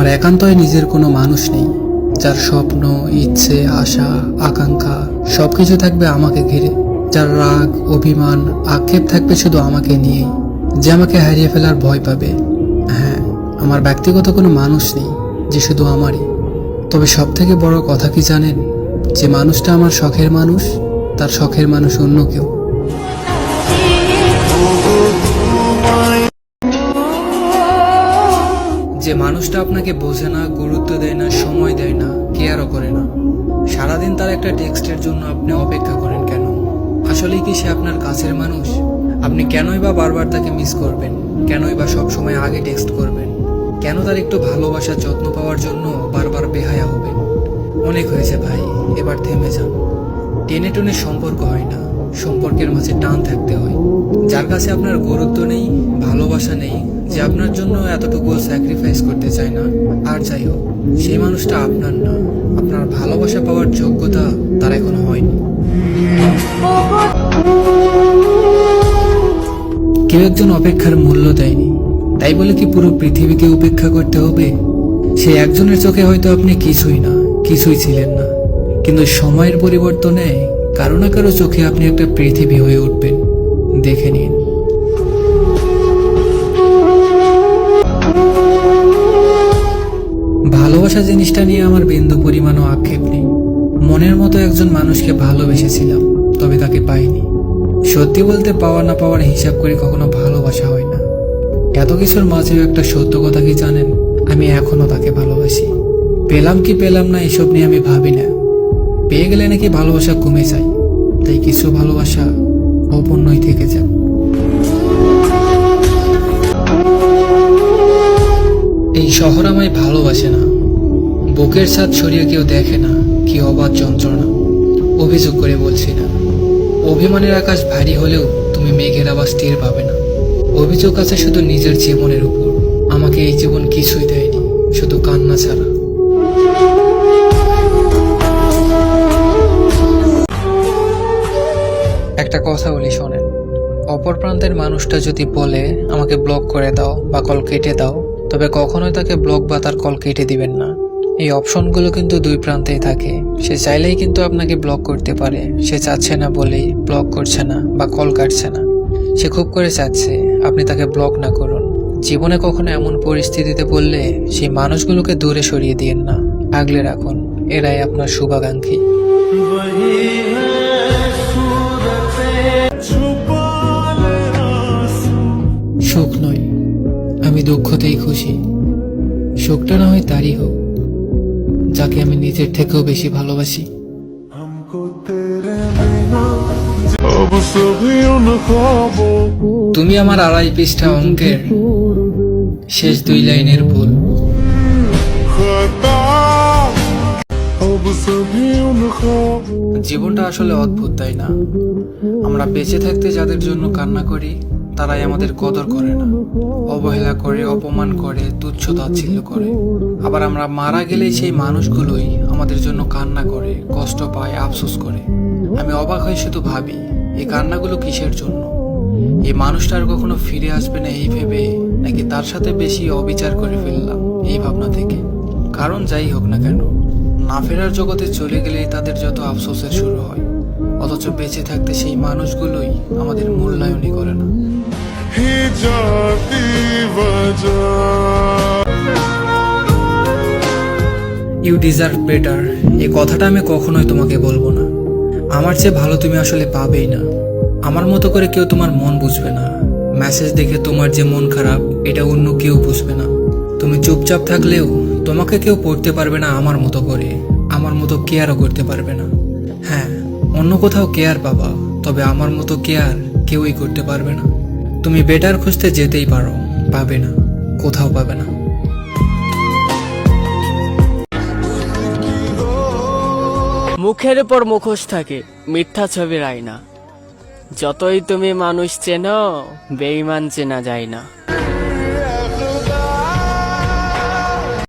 আমার একান্তই নিজের কোনো মানুষ নেই, যার স্বপ্ন, ইচ্ছে, আশা, আকাঙ্ক্ষা, সবকিছু থাকবে আমাকে ঘিরে, যার রাগ, অভিমান, আক্ষেপ থাকবে শুধু আমাকে নিয়েই, যে আমাকে হারিয়ে ফেলার ভয় পাবে। হ্যাঁ আমার ব্যক্তিগত কোনো মানুষ নেই, যে শুধু আমারই। তবে সব থেকে বড় কথা কি জানেন? যে মানুষটা আমার শখের মানুষ, তার শখের মানুষ অন্য কেউ। যে মানুষটা আপনাকে বোঝে না, গুরুত্ব দেয় না, সময় দেয় না কেয়ারও করে না। সারাদিন তার একটা টেক্সটের জন্য আপনি অপেক্ষা করেন কেন? আসলে কি সে আপনার কাছের মানুষ? আপনি কেনই বা বারবার তাকে মিস করবেন? কেনই বা সব সময় আগে টেক্সট করবেন? কেন তার একটু ভালোবাসার যত্ন পাওয়ার জন্য বারবার বেহায়া হবেন? অনেক হয়েছে ভাই, এবার থেমে যান। টেনে টুনে সম্পর্ক হয় না, সম্পর্কের মাঝে টান থাকতে হয়। যার কাছে আপনার গুরুত্ব নেই, ভালোবাসা নেই যে আপনার জন্য এতটুকু স্যাক্রিফাইস করতে চায় না। আর যাই হোক, সেই মানুষটা আপনার না। আপনার ভালোবাসা পাওয়ার যোগ্যতা তার এখনও হয়নি। কেউ একজন অপেক্ষার মূল্য দেয়নি। তাই বলে কি পুরো পৃথিবীকে উপেক্ষা করতে হবে? সেই একজনের চোখে হয়তো আপনি কিছুই না, কিছুই ছিলেন না। কিন্তু সময়ের পরিবর্তনে কারও না কারও চোখে আপনি একটা পৃথিবী হয়ে উঠবেন। দেখে নিন। ভালোবাসা জিনিসটা নিয়ে আমার বিন্দু পরিমাণও আক্ষেপ নেই। মনের মতো একজন মানুষকে ভালোবেসেছিলাম, তবে তাকে পাইনি। সত্যি বলতে পাওয়া না পাওয়ার হিসাব করে কখনো ভালোবাসা হয় না। এত কিছুর মাঝেও একটা সত্য কথা কি জানেন? আমি এখনও তাকে ভালোবাসি। পেলাম কি পেলাম না এসব নিয়ে আমি ভাবি না। পেয়ে গেলে নাকি ভালোবাসা কমে যায়, তাই কিছু ভালোবাসা অপূর্ণই থেকে যায়। এই শহর আমায় ভালোবাসে না। বুকের ছাদ সরিয়ে কেউ দেখে না, কি অবাধ যন্ত্রণা। অভিযোগ করে বলছি না। অভিমানের আকাশ ভারী হলেও তুমি মেঘের আওয়াজ টের পাবে না। অভিযোগ আছে শুধু নিজের জীবনের উপর। আমাকে এই জীবন কিছুই দেয়নি, শুধু কান্না ছাড়া। একটা কথা বলি শোনেন। অপর প্রান্তের মানুষটা যদি বলে, আমাকে ব্লক করে দাও বা কল কেটে দাও, তবে কখনোই তাকে ব্লক বা তার কল কেটে দিবেন না। এই অপশনগুলো কিন্তু দুই প্রান্তেই থাকে। সে চাইলেই কিন্তু আপনাকে ব্লক করতে পারে। সে চাচ্ছে না বলেই ব্লক করছে না বা কল কাটছে না। সে খুব করে চাচ্ছে, আপনি তাকে ব্লক না করুন। জীবনে কখনো এমন পরিস্থিতিতে পড়লে সেই মানুষগুলোকে দূরে সরিয়ে দিয়েন না। আগলে রাখুন। এরাই আপনার শুভাকাঙ্ক্ষী। সুখ নয়, আমি দুঃখতেই খুশি। সুখটা না হয় তারই হোক। যাকে আমি নিজের থেকেও বেশি ভালোবাসি। তুমি আমার আড়াই পৃষ্ঠা অঙ্কের শেষ দুই লাইনের ভুল। জীবনটা আসলে অদ্ভুত, তাই না? আমরা বেঁচে থাকতে যাদের জন্য কান্না করি তারাই আমাদের কদর করে না। অবহেলা করে, অপমান করে, তুচ্ছ তাচ্ছিল্য করে। আবার আমরা মারা গেলেই সেই মানুষগুলোই আমাদের জন্য কান্না করে, কষ্ট পায়, আফসোস করে। আমি অবাক হয়ে শুধু ভাবি, এই কান্নাগুলো কিসের জন্য? এই মানুষটা আর কখনো ফিরে আসবে না এই ভেবে, নাকি তার সাথে বেশি অবিচার করে ফেললাম এই ভাবনা থেকে? কারণ যাই হোক না কেন, না ফেরার জগতে চলে গেলেই তাদের যত আফসোসের শুরু হয়। অথচ বেঁচে থাকতে সেই মানুষগুলোই আমাদের মূল্যায়নই করে না। ইউ ডিজার্ভ বেটার এ কথাটা আমি কখনোই তোমাকে বলব না। আমার চেয়ে ভালো তুমি আসলে পাবেই না। আমার মতো করে কেউ তোমার মন বুঝবে না। মেসেজ দেখে তোমার যে মন খারাপ, এটা অন্য কেউ বুঝবে না। তুমি চুপচাপ থাকলেও তোমাকে কেউ পড়তে পারবে না আমার মতো করে। আমার মতো কেয়ারও করতে পারবে না। হ্যাঁ অন্য কোথাও কেয়ার পাবা, তবে আমার মতো কেয়ার কেউই করতে পারবে না। তুমি বেটার খুঁজতে যেতেই পারো, পাবে না, কোথাও পাবে না। মুখের উপর মুখোশ থাকে, মিথ্যা ছবির আয়না যতই তুমি মানুষ চেনো বেইমান চেনা যায় না।